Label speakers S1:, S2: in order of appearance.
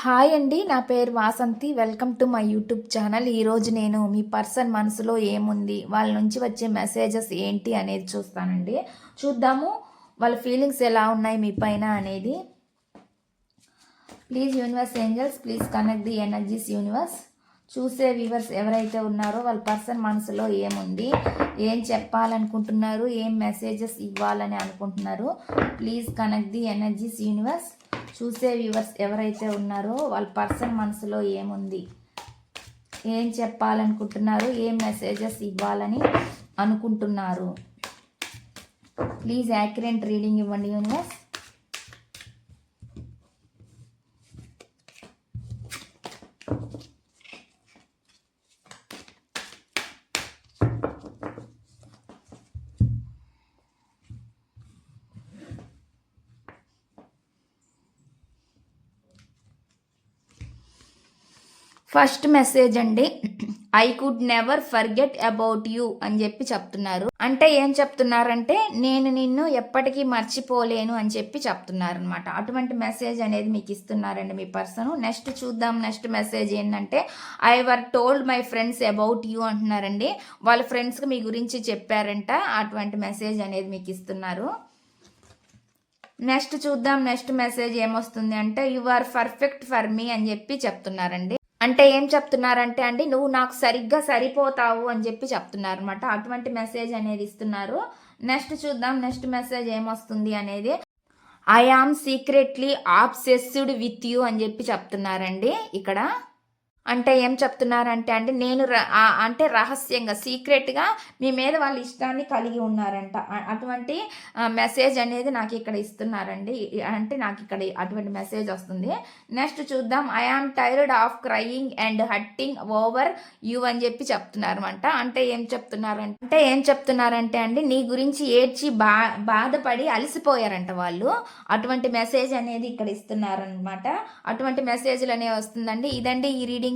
S1: Hi అండి నా పేరు Vasanthi. Welcome to my YouTube channel. ఈరోజు నేను మీ పర్సన్ మనసులో ఏముంది వాళ్ళ నుంచి వచ్చే మెసేజెస్ ఏంటి అనేది చూస్తానండి. చూద్దాము వాళ్ళ ఫీలింగ్స్ ఎలా ఉన్నాయి మీ పైన అనేది. Please universe angels please connect the energies universe. చూసే వ్యూవర్స్ ఎవరైతే ఉన్నారో వాళ్ళ పర్సన్ మనసులో ఏముంది ఏం చెప్పాలనుకుంటున్నారు ఏం మెసేజెస్ ఇవ్వాలని అనుకుంటున్నారు please connect the energies universe. చూసే వ్యూవర్స్ ఎవరైతే ఉన్నారో వాళ్ళ పర్సన్ మనసులో ఏముంది? ఏం చెప్పాలనుకుంటున్నారు? ఏం మెసేజెస్ ఇవ్వాలని అనుకుంటున్నారు? ప్లీజ్ యాక్యురేట్ రీడింగ్ ఇవ్వండి యూనివర్స్ ఫస్ట్ మెసేజ్ అండి. I could never forget about you అని చెప్పి చెప్తున్నారు. అంటే ఏం చెప్తున్నారంటే నేను నిన్ను ఎప్పటికీ మర్చిపోలేను అని చెప్పి చెప్తున్నారు అనమాట అటువంటి మెసేజ్ అనేది మీకు ఇస్తున్నారండి మీ పర్సన్. నెక్స్ట్ చూద్దాం నెక్స్ట్ మెసేజ్ ఏంటంటే I were told my friends about you అంటున్నారండి. వాళ్ళ ఫ్రెండ్స్కి మీ గురించి చెప్పారంట అటువంటి మెసేజ్ అనేది మీకు ఇస్తున్నారు. నెక్స్ట్ చూద్దాం నెక్స్ట్ మెసేజ్ ఏమొస్తుంది అంటే you are perfect for me అని చెప్పి చెప్తున్నారండి. అంటే ఏం చెప్తున్నారంటే అండి నువ్వు నాకు సరిగ్గా సరిపోతావు అని చెప్పి చెప్తున్నారు అనమాట అటువంటి మెసేజ్ అనేది ఇస్తున్నారు. నెక్స్ట్ చూద్దాం నెక్స్ట్ మెసేజ్ ఏమొస్తుంది అనేది I am secretly obsessed with you అని చెప్పి చెప్తున్నారండి ఇక్కడ. అంటే ఏం చెప్తున్నారంటే అంటే నేను అంటే రహస్యంగా సీక్రెట్గా మీ మీద వాళ్ళ ఇష్టాన్ని కలిగి ఉన్నారంట. అటువంటి మెసేజ్ అనేది నాకు ఇక్కడ ఇస్తున్నారండి. అంటే నాకు ఇక్కడ అటువంటి మెసేజ్ వస్తుంది. నెక్స్ట్ చూద్దాం. I am tired of crying and hurting over you అని చెప్పి చెప్తున్నారనమాట అంటే ఏం చెప్తున్నారంటే అంటే ఏం చెప్తున్నారంటే అండి నీ గురించి ఏడ్చి బా బాధపడి అలసిపోయారంట వాళ్ళు. అటువంటి మెసేజ్ అనేది ఇక్కడ ఇస్తున్నారనమాట అటువంటి మెసేజ్లు అనేవి వస్తుందండి. ఇదండి ఈ రీడింగ్